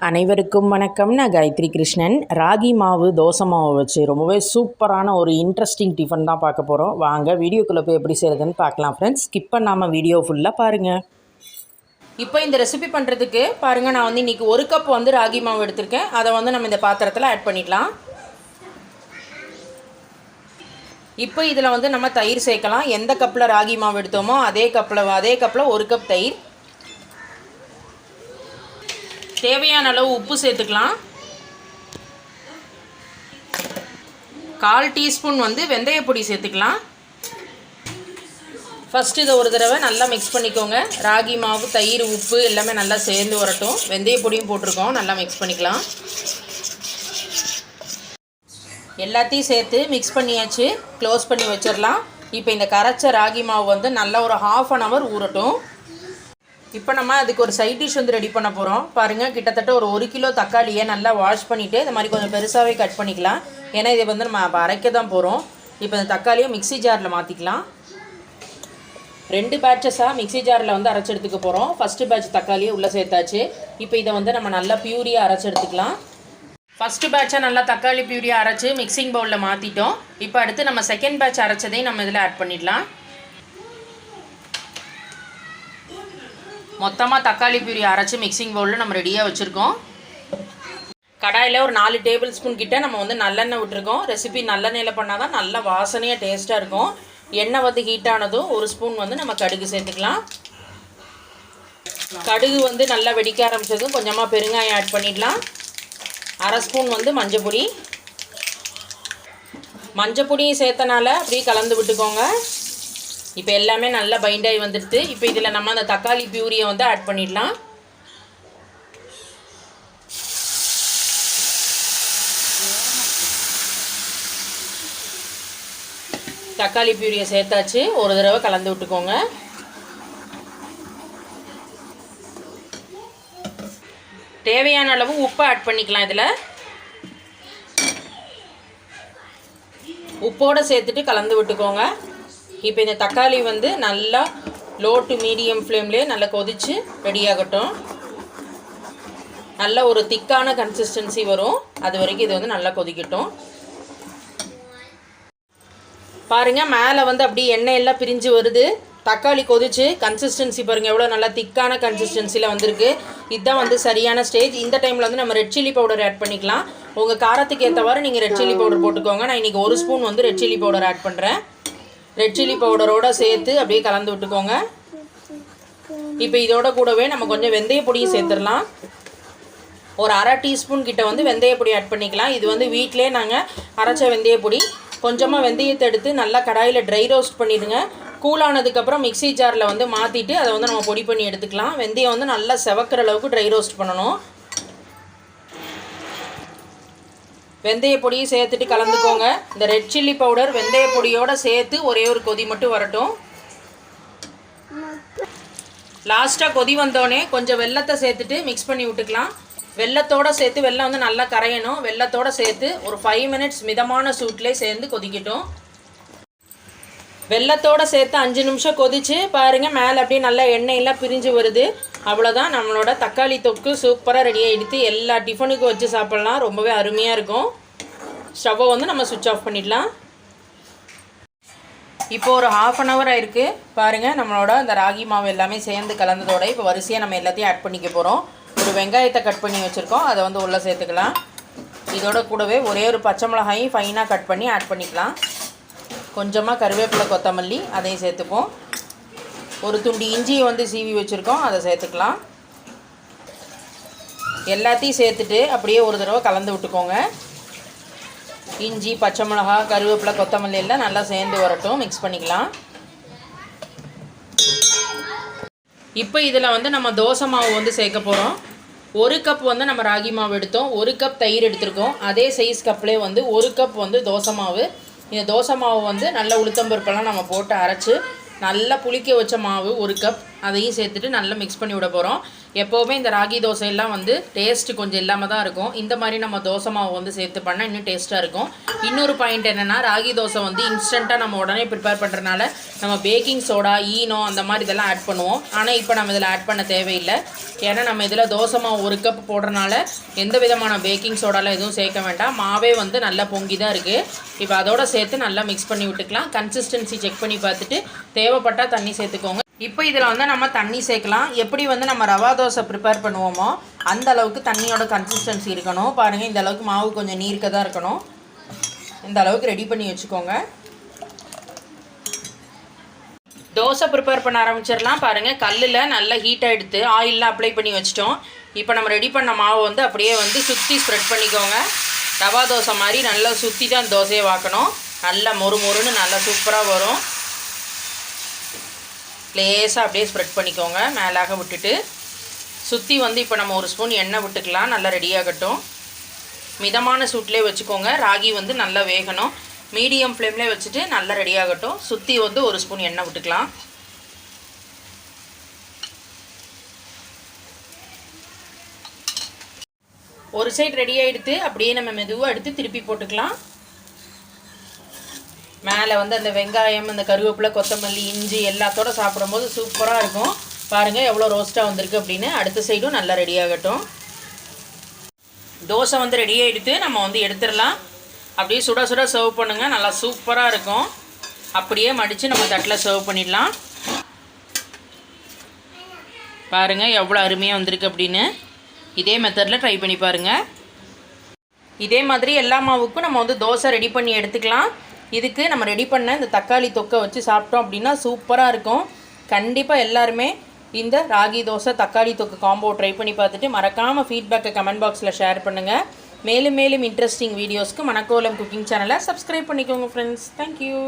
அனைவருக்கும் வணக்கம். நான் காயத்ரி கிருஷ்ணன். ராகி மாவு தோசை மாவு வச்சு ரொம்பவே சூப்பரான ஒரு இன்ட்ரெஸ்டிங் டிஃபன் தான் பார்க்க போகிறோம் வாங்க வீடியோக்குள்ளே போய் எப்படி செய்கிறதுன்னு பார்க்கலாம் ஃப்ரெண்ட்ஸ் ஸ்கிப் பண்ணாமல் வீடியோ ஃபுல்லாக பாருங்கள் இப்போ இந்த ரெசிபி பண்ணுறதுக்கு பாருங்கள் நான் வந்து இன்றைக்கி ஒரு கப் வந்து ராகி மாவு எடுத்திருக்கேன். அதை வந்து நம்ம இந்த பாத்திரத்தில் ஆட் பண்ணிடலாம் இப்போ இதில் வந்து நம்ம தயிர் சேர்க்கலாம். எந்த கப்பில் ராகி மாவு எடுத்தோமோ அதே கப்பில் அதே கப்பில் ஒரு கப் தயிர். தேவையான அளவு உப்பு சேர்த்துக்கலாம். கால் டீஸ்பூன் வந்து வெந்தய பொடி சேர்த்துக்கலாம். ஃபஸ்ட்டு இதை ஒரு தடவை நல்லா மிக்ஸ் பண்ணிக்கோங்க. ராகி மாவு தயிர் உப்பு எல்லாமே நல்லா சேர்ந்து வரட்டும். வெந்தய பொடியும் போட்டிருக்கோம். நல்லா மிக்ஸ் பண்ணிக்கலாம். எல்லாத்தையும் சேர்த்து மிக்ஸ் பண்ணியாச்சு. க்ளோஸ் பண்ணி வச்சிடலாம். இப்போ இந்த கரைச்ச ராகி மாவு வந்து நல்லா ஒரு ஹாஃப் அன் ஹவர் ஊறட்டும். இப்போ நம்ம அதுக்கு ஒரு சைட் டிஷ் வந்து ரெடி பண்ண போகிறோம் பாருங்கள் கிட்டத்தட்ட ஒரு ஒரு கிலோ தக்காளியை நல்லா வாஷ் பண்ணிவிட்டு இந்த மாதிரி கொஞ்சம் பெருசாகவே கட் பண்ணிக்கலாம். ஏன்னா இதை வந்து நம்ம அரைக்க தான் போகிறோம் இப்போ இந்த தக்காளியை மிக்ஸி ஜாரில் மாற்றிக்கலாம் ரெண்டு பேட்சஸாக மிக்ஸி ஜாரில் வந்து அரைச்சி எடுத்துக்க போகிறோம் ஃபஸ்ட்டு பேட்ச் தக்காளியை உள்ளே சேர்த்தாச்சு. இப்போ இதை வந்து நம்ம நல்லா பியூரியாக அரைச்சி எடுத்துக்கலாம். ஃபஸ்ட்டு பேட்சை நல்லா தக்காளி பியூரியாக அரைச்சி மிக்சிங் பவுலில் மாற்றிட்டோம் இப்போ அடுத்து நம்ம செகண்ட் பேட்ச் அரைச்சதையும் நம்ம இதில் ஆட் பண்ணிடலாம். மொத்தமாக தக்காளி பியூரி அரைச்சி மிக்சிங் பவுலில் நம்ம ரெடியாக வச்சுருக்கோம். கடாயில் ஒரு நாலு டேபிள் ஸ்பூன் கிட்டே நம்ம வந்து நல்லெண்ணெய் விட்டுருக்கோம். ரெசிபி நல்லெண்ணெயில் பண்ணால் தான் நல்ல வாசனையாக டேஸ்ட்டாக இருக்கும். எண்ணெய் வந்து ஹீட் ஆனதும் ஒரு ஸ்பூன் வந்து நம்ம கடுகு சேர்த்துக்கலாம். கடுகு வந்து நல்லா வெடிக்க ஆரம்பித்ததும் கொஞ்சமாக பெருங்காயம் ஆட் பண்ணிடலாம். அரை ஸ்பூன் வந்து மஞ்சள் பொடி. மஞ்சள் பொடியும் சேர்த்தனால அப்படியே கலந்து விட்டுக்கோங்க. இப்போ எல்லாமே நல்லா பைண்ட் ஆகி வந்துடுது. இப்போ இதில் நம்ம அந்த தக்காளி பியூரியை வந்து ஆட் பண்ணிடலாம். தக்காளி பியூரியை சேர்த்தாச்சு. ஒரு தடவை கலந்து விட்டுக்கோங்க. தேவையான அளவு உப்பு ஆட் பண்ணிக்கலாம் இதில். உப்போடு சேர்த்துட்டு கலந்து விட்டுக்கோங்க. இப்போ இந்த தக்காளி வந்து நல்லா லோ டு மீடியம் ஃப்ளேம்லேயே நல்லா கொதித்து ரெடியாகட்டும் நல்ல ஒரு திக்கான கன்சிஸ்டன்சி வரும். அது வரைக்கும் இது வந்து நல்லா கொதிக்கட்டும். பாருங்கள் மேலே வந்து அப்படியே எண்ணெய் எல்லாம் பிரிஞ்சு வருது. தக்காளி கொதிச்சு கன்சிஸ்டன்சி பாருங்கள் எவ்வளோ நல்லா திக்கான கன்சிஸ்டன்சியில் வந்திருக்கு. இதுதான் வந்து சரியான ஸ்டேஜ் இந்த டைமில் வந்து நம்ம ரெட் சில்லி பவுடர் ஆட் பண்ணிக்கலாம். உங்கள் காரத்துக்கு ஏற்றவாறு நீங்கள் ரெட் சில்லி பவுடர் போட்டுக்கோங்க. நான் இன்றைக்கி ஒரு ஸ்பூன் வந்து ரெட் சில்லி பவுடர் ஆட் பண்ணுறேன் ரெட் சில்லி பவுடரோடு சேர்த்து அப்படியே கலந்து விட்டுக்கோங்க. இப்போ இதோட கூடவே நம்ம கொஞ்சம் வெந்தய பொடியும் சேர்த்துடலாம். ஒரு அரை டீஸ்பூன் கிட்ட வந்து வெந்தய பொடி ஆட் பண்ணிக்கலாம். இது வந்து வீட்டிலே நாங்கள் அரைச்ச வெந்தய பொடி. கொஞ்சமாக வெந்தயத்தை எடுத்து நல்லா கடாயில் ட்ரை ரோஸ்ட் பண்ணிவிடுங்க கூலானதுக்கப்புறம் மிக்ஸி ஜாரில் வந்து மாற்றிட்டு அதை வந்து நம்ம பொடி பண்ணி எடுத்துக்கலாம். வெந்தயம் வந்து நல்லா செவக்கிற அளவுக்கு ட்ரை ரோஸ்ட் பண்ணணும். வெந்தய பொடியும் சேர்த்துட்டு கலந்துக்கோங்க. இந்த ரெட் சில்லி பவுடர் வெந்தய பொடியோடு சேர்த்து ஒரே ஒரு கொதி மட்டும் வரட்டும். லாஸ்ட்டாக கொதி வந்தோடனே கொஞ்சம் வெள்ளத்தை சேர்த்துட்டு மிக்ஸ் பண்ணி விட்டுக்கலாம். வெள்ளத்தோடு சேர்த்து வெள்ளம் வந்து நல்லா கரையணும். வெள்ளத்தோடு சேர்த்து ஒரு ஃபைவ் மினிட்ஸ் மிதமான சூட்லேயே சேர்ந்து கொதிக்கட்டும். வெள்ளத்தோடு சேர்த்து அஞ்சு நிமிஷம் கொதிச்சு பாருங்கள் மேலே அப்படியே நல்லா எண்ணெயெல்லாம் பிரிஞ்சு வருது. அவ்வளோதான் நம்மளோட தக்காளி தொக்கு சூப்பராக ரெடியாக எடுத்து எல்லா டிஃபனுக்கும் வச்சு சாப்பிட்லாம். ரொம்பவே அருமையாக இருக்கும். ஸ்டவ்வை வந்து நம்ம சுவிட்ச் ஆஃப் பண்ணிடலாம். இப்போ ஒரு ஹாஃப் அன் ஹவர் ஆயிருக்கு. பாருங்கள் நம்மளோட அந்த ராகி மாவு எல்லாமே சேர்ந்து கலந்ததோட இப்போ வரிசையாக நம்ம எல்லாத்தையும் ஆட் பண்ணிக்க போகிறோம் ஒரு வெங்காயத்தை கட் பண்ணி வச்சுருக்கோம். அதை வந்து உள்ளே சேர்த்துக்கலாம். இதோட கூடவே ஒரே ஒரு பச்சை மிளகாயும் ஃபைனாக கட் பண்ணி ஆட் பண்ணிக்கலாம். கொஞ்சமாக கருவேப்பிலை கொத்தமல்லி அதையும் சேர்த்துப்போம். ஒரு துண்டு இஞ்சியை வந்து சீவி வச்சுருக்கோம் அதை சேர்த்துக்கலாம். எல்லாத்தையும் சேர்த்துட்டு அப்படியே ஒரு தடவை கலந்து விட்டுக்கோங்க. இஞ்சி பச்சை மிளகா கருவேப்பிலை கொத்தமல்லி எல்லாம் நல்லா சேர்ந்து வரட்டும் மிக்ஸ் பண்ணிக்கலாம். இப்போ இதில் வந்து நம்ம தோசை மாவு வந்து சேர்க்க போகிறோம் ஒரு கப் வந்து நம்ம ராகி மாவு எடுத்தோம் ஒரு கப் தயிர் எடுத்திருக்கோம். அதே சைஸ் கப்லேயே வந்து ஒரு கப் வந்து தோசை மாவு. இந்த தோசை மாவு வந்து நல்ல உளுத்தம்பருப்பெல்லாம் நம்ம போட்டு அரைச்சி நல்லா புளிக்க வச்ச மாவு ஒரு கப் அதையும் சேர்த்துட்டு நல்லா மிக்ஸ் பண்ணி விட போகிறோம் எப்போவுமே இந்த ராகி தோசையெல்லாம் வந்து டேஸ்ட் கொஞ்சம் இல்லாமல் தான் இருக்கும். இந்த மாதிரி நம்ம தோசை மாவு வந்து சேர்த்து பண்ணால் இன்னும் டேஸ்ட்டாக இருக்கும். இன்னொரு பாயிண்ட் என்னென்னா ராகி தோசை வந்து இன்ஸ்டண்ட்டாக நம்ம உடனே ப்ரிப்பேர் பண்ணுறனால நம்ம பேக்கிங் சோடா ஈனோ அந்த மாதிரி இதெல்லாம் ஆட் பண்ணுவோம். ஆனால் இப்போ நம்ம இதில் ஆட் பண்ண தேவையில்லை. ஏன்னா நம்ம இதில் தோசை மாவு ஒரு கப் போடுறனால எந்த விதமான பேக்கிங் சோடாலாம் எதுவும் சேர்க்க வேண்டாம். மாவே வந்து நல்லா பொங்கி தான் இருக்குது இப்போ அதோட சேர்த்து நல்லா மிக்ஸ் பண்ணி விட்டுக்கலாம். கன்சிஸ்டன்சி செக் பண்ணி பார்த்துட்டு தேவைப்பட்டால் தண்ணி சேர்த்துக்கோங்க. இப்போ இதில் வந்து நம்ம தண்ணி சேர்க்கலாம். எப்படி வந்து நம்ம ரவா தோசை ப்ரிப்பேர் பண்ணுவோமோ அந்த அளவுக்கு தண்ணியோட கன்சிஸ்டன்சி இருக்கணும். பாருங்கள் இந்த அளவுக்கு மாவு கொஞ்சம் நீர்க்க தான் இருக்கணும். இந்த அளவுக்கு ரெடி பண்ணி வச்சுக்கோங்க. தோசை ப்ரிப்பேர் பண்ண ஆரம்பிச்சிடலாம். பாருங்கள் கல்லில் நல்லா ஹீட்டாக எடுத்து ஆயிலெலாம் அப்ளை பண்ணி வச்சிட்டோம். இப்போ நம்ம ரெடி பண்ண மாவு வந்து அப்படியே வந்து சுற்றி ஸ்ப்ரெட் பண்ணிக்கோங்க. ரவா தோசை மாதிரி நல்லா சுற்றி தான் தோசையை வாக்கணும். நல்லா மொறு மொறுன்னு நல்லா சூப்பராக வரும். லேசாக அப்படியே ஸ்ப்ரெட் பண்ணிக்கோங்க மேலாக விட்டுட்டு. சுற்றி வந்து இப்போ நம்ம ஒரு ஸ்பூன் எண்ணெய் விட்டுக்கலாம் நல்லா ரெடியாகட்டும் மிதமான சூட்லேயே வச்சுக்கோங்க ராகி வந்து நல்லா வேகணும். மீடியம் ஃப்ளேம்லேயே வச்சுட்டு நல்லா ரெடியாகட்டும் சுற்றி வந்து ஒரு ஸ்பூன் எண்ணெய் விட்டுக்கலாம். ஒரு சைடு ரெடி ஆகிடுத்து அப்படியே நம்ம மெதுவாக எடுத்து திருப்பி போட்டுக்கலாம். மேலே வந்து அந்த வெங்காயம் அந்த கருவேப்பிலை கொத்தமல்லி இஞ்சி எல்லாத்தோட சாப்பிடும்போது சூப்பராக இருக்கும். பாருங்கள் எவ்வளோ ரோஸ்ட்டாக வந்திருக்கு அப்படின்னு. அடுத்த சைடும் நல்லா ரெடி ஆகட்டும். தோசை வந்து ரெடி ஆகிடுத்து நம்ம வந்து எடுத்துடலாம். அப்படியே சுட சுட சர்வ் பண்ணுங்கள் நல்லா சூப்பராக இருக்கும். அப்படியே மடித்து நம்ம தட்டில் சர்வ் பண்ணிடலாம். பாருங்கள் எவ்வளோ அருமையாக வந்திருக்கு அப்படின்னு. இதே மெத்தடில் ட்ரை பண்ணி பாருங்கள் இதே மாதிரி எல்லா மாவுக்கும் நம்ம வந்து தோசை ரெடி பண்ணி எடுத்துக்கலாம். இதுக்கு நம்ம ரெடி பண்ண இந்த தக்காளி தொக்கை வச்சு சாப்பிட்டோம் அப்படின்னா சூப்பராக இருக்கும். கண்டிப்பாக எல்லாருமே இந்த ராகி தோசை தக்காளி தொக்கு காம்போ ட்ரை பண்ணி பார்த்துட்டு மறக்காமல் ஃபீட்பேக்கை கமெண்ட் பாக்ஸில் ஷேர் பண்ணுங்கள் மேலும் மேலும் இன்ட்ரெஸ்டிங் வீடியோஸ்க்கு மணக்கோலம் குக்கிங் சேனலை சப்ஸ்கிரைப் பண்ணிக்கோங்க ஃப்ரெண்ட்ஸ் தேங்க்யூ